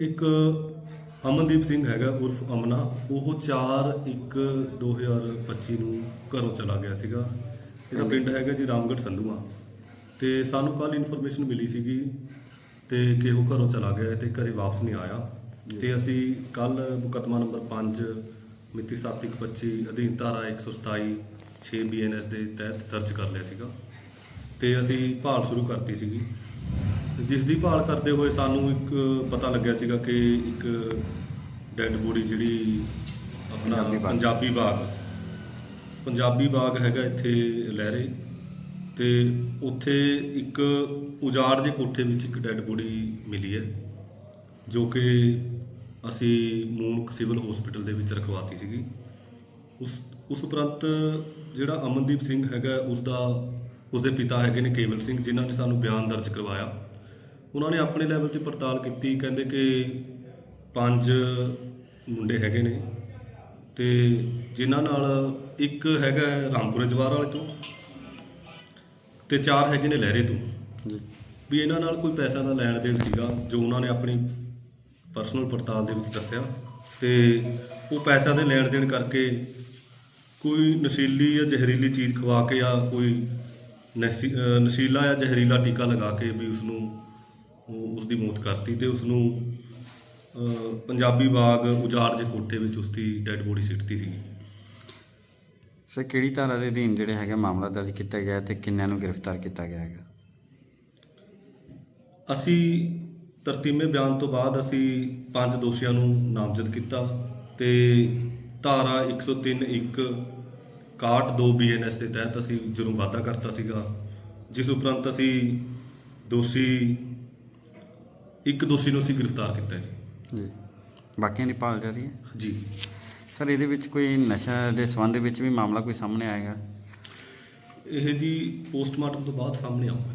ਇੱਕ ਅਮਨਦੀਪ ਸਿੰਘ ਹੈਗਾ ਉਰਫ ਅਮਨਾ ਉਹ 4 1 2025 ਨੂੰ ਘਰੋਂ ਚਲਾ ਗਿਆ ਸੀਗਾ। ਇਹਦਾ ਪਿੰਡ ਹੈਗਾ ਜੀ ਰਾਮਗੜ੍ਹ ਸੰਧੂਆ। ਤੇ ਸਾਨੂੰ ਕੱਲ ਇਨਫੋਰਮੇਸ਼ਨ ਮਿਲੀ ਸੀਗੀ ਤੇ ਕਿ ਉਹ ਘਰੋਂ ਚਲਾ ਗਿਆ ਤੇ ਘਰੇ ਵਾਪਸ ਨਹੀਂ ਆਇਆ। ਤੇ ਅਸੀਂ ਕੱਲ ਮੁਕੱਦਮਾ ਨੰਬਰ 5 ਮਿਤੀ 7/1/25 ਅਧੀਨ ਧਾਰਾ 127 6 ਬੀਐਨਐਸ ਦੇ ਤਹਿਤ ਦਰਜ ਕਰ ਲਿਆ ਸੀਗਾ। ਤੇ ਅਸੀਂ ਭਾਲ ਸ਼ੁਰੂ ਕਰਤੀ ਸੀਗੀ। ਜਿਸ ਦੀ ਭਾਲ ਕਰਦੇ ਹੋਏ ਸਾਨੂੰ ਇੱਕ ਪਤਾ ਲੱਗਿਆ ਸੀਗਾ ਕਿ ਇੱਕ ਡੈੱਡ ਬੋਡੀ ਜਿਹੜੀ ਆਪਣਾ ਪੰਜਾਬੀ ਬਾਗ। ਪੰਜਾਬੀ ਬਾਗ। ਪੰਜਾਬੀ ਬਾਗ ਹੈਗਾ ਇੱਥੇ ਲਹਿਰੇ। ਤੇ ਉੱਥੇ ਇੱਕ ਉਜਾੜ ਦੇ ਕੋਠੇ ਵਿੱਚ ਇੱਕ ਡੈੱਡ ਬੋਡੀ ਮਿਲੀ ਹੈ ਜੋ ਕਿ ਅਸੀਂ ਮੂਨਕ ਸਿਵਲ ਹਸਪੀਟਲ ਦੇ ਵਿੱਚ ਰਖਵਾਤੀ ਸੀਗੀ। ਉਸ ਉਸ ਉਪਰੰਤ ਜਿਹੜਾ ਅਮਨਦੀਪ ਸਿੰਘ ਹੈਗਾ ਉਸ ਦਾ ਉਸ ਦੇ ਪਿਤਾ ਹੈਗੇ ਨੇ ਕੇਵਲ ਸਿੰਘ ਜਿਨ੍ਹਾਂ ਨੇ ਸਾਨੂੰ ਬਿਆਨ ਦਰਜ ਕਰਵਾਇਆ। ਉਹਨਾਂ ਨੇ ਆਪਣੇ ਲੈਵਲ ਤੇ ਪੜਤਾਲ ਕੀਤੀ ਕਹਿੰਦੇ ਕਿ ਪੰਜ ਮੁੰਡੇ ਹੈਗੇ ਨੇ ਤੇ ਜਿਨ੍ਹਾਂ ਨਾਲ ਇੱਕ ਹੈਗਾ ਰਾਮਪੁਰੇ ਜਵਾਰ ਵਾਲੇ ਤੋਂ ਤੇ ਚਾਰ ਹੈਗੇ ਨੇ ਲਹਿਰੇ ਤੋਂ। ਜੀ। ਵੀ ਇਹਨਾਂ ਨਾਲ ਕੋਈ ਪੈਸਾ ਦਾ ਲੈਣ ਦੇਣ ਸੀਗਾ ਜੋ ਉਹਨਾਂ ਨੇ ਆਪਣੀ ਪਰਸਨਲ ਪੜਤਾਲ ਦੇ ਵਿੱਚ ਦੱਸਿਆ ਤੇ ਉਹ ਪੈਸਾ ਦੇ ਲੈਣ ਦੇਣ ਕਰਕੇ ਕੋਈ ਨਸ਼ੀਲੀ ਜਾਂ ਜ਼ਹਿਰੀਲੀ ਚੀਜ਼ ਖਵਾ ਕੇ ਜਾਂ ਕੋਈ ਨਸ਼ੀਲਾ ਜਾਂ ਜ਼ਹਿਰੀਲਾ ਟੀਕਾ ਲਗਾ ਕੇ ਵੀ ਉਸ ਨੂੰ ਉਹ- ਉਸ ਦੀ ਮੌਤ ਕਰਤੀ ਤੇ ਉਸ ਨੂੰ ਪੰਜਾਬੀ ਬਾਗ ਉਜਾੜ ਦੇ ਕੋਠੇ ਵਿੱਚ ਉਸ ਦੀ ਡੈੱਡ ਬੋਡੀ ਸਿੱਟਤੀ ਸੀਗੀ। ਸਰ ਕਿਹੜੀ ਧਾਰਾ ਦੇ ਅਧੀਨ ਜਿਹੜੇ ਹੈਗਾ ਮਾਮਲਾ ਦਰਜ ਕੀਤਾ ਗਿਆ ਤੇ ਕਿੰਨਿਆਂ ਨੂੰ ਗ੍ਰਿਫਤਾਰ ਕੀਤਾ ਗਿਆ ਹੈਗਾ? ਅਸੀਂ ਤਰਤੀਮੇ ਬਿਆਨ ਤੋਂ ਬਾਅਦ ਅਸੀਂ ਪੰਜ ਦੋਸ਼ੀਆਂ ਨੂੰ ਨਾਮਜ਼ਦ ਕੀਤਾ ਤੇ ਧਾਰਾ 103 1 62 ਬੀਐਨਐਸ ਦੇ ਤਹਿਤ ਅਸੀਂ ਜੁਰਮ ਵਾਧਾ ਕਰਤਾ ਸੀਗਾ ਜਿਸ ਉਪਰੰਤ ਅਸੀਂ ਦੋਸ਼ੀ ਇੱਕ ਦੋਸ਼ੀ ਨੂੰ ਅਸੀਂ ਗ੍ਰਿਫਤਾਰ ਕੀਤਾ ਜੀ। ਜੀ। ਬਾਕੀਆਂ ਦੀ ਭਾਲ ਜਾਰੀ ਹੈ? ਜੀ। ਸਰ ਇਹਦੇ ਵਿੱਚ ਕੋਈ ਨਸ਼ਾ ਦੇ ਸੰਬੰਧ ਵਿੱਚ ਵੀ ਮਾਮਲਾ ਕੋਈ ਸਾਹਮਣੇ ਆਏਗਾ? ਇਹ ਜੀ ਪੋਸਟਮਾਰਟਮ ਤੋਂ ਬਾਅਦ ਸਾਹਮਣੇ ਆਊਗਾ